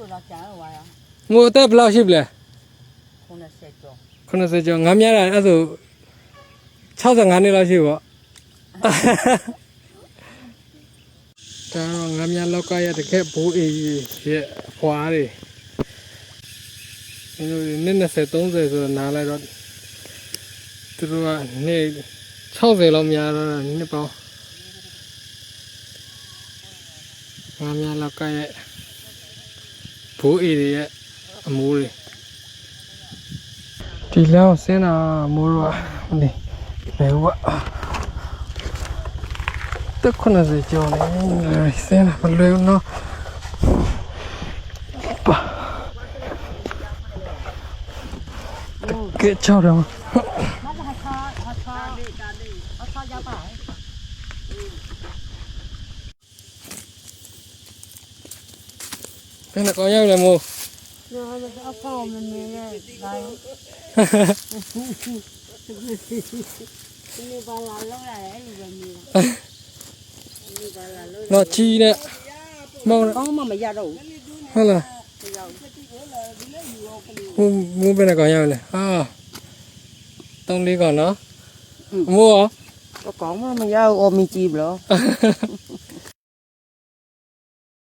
ဆိုတော့ကျန်တော့ရငိုအသက်ဘယ်လောက်ရှိပြီလဲ90ကျော်80ကျော်ငါများတာအဲ့ဆို65နှစ်လောက်ရှိပေါ့ဒါတော့ငါများလောက်ကရတကယ်ဘိုးအေးရဲ့ဖွားတွေဒီလိုနှစ်20 30ဆိုတော့နားလိုက်တော့သူတို့ကနေ့60လောက်များတော့နှစ်ပေါင်းငါများလောက်ကရ ဘိုးအေးတွေရဲ့အမိုးတွေဒီလမ်းကိုဆင်းတာမိုးတော့မနေလေဝတ်တက်90ကျော်နေဆင်းတာမလွယ်ဘူးနော်ပါကဲချောက်တယ်မမမဟာဟာဟာဟာလေးတာလေးဟာဟာရပါ ဘယ်နဲ့ကောင်းရောက်လဲမိုးနော်အဖောင်းမနေနဲ့ဒါဒီဘာလာလောက်ရတယ်အဲ့လိုပဲနေတာဒီဘာလာလောက်တော့ချီနဲ့မောင်းကောင်းမှမရတော့ဘူးဟုတ်လားမိုးမိုးဘယ်နဲ့ကောင်းရောက်လဲဟာတုံးလေးကောင်နော်မိုးရောတော့ကောင်းမှမရဘူးအော်မီကြည့်ဘလို့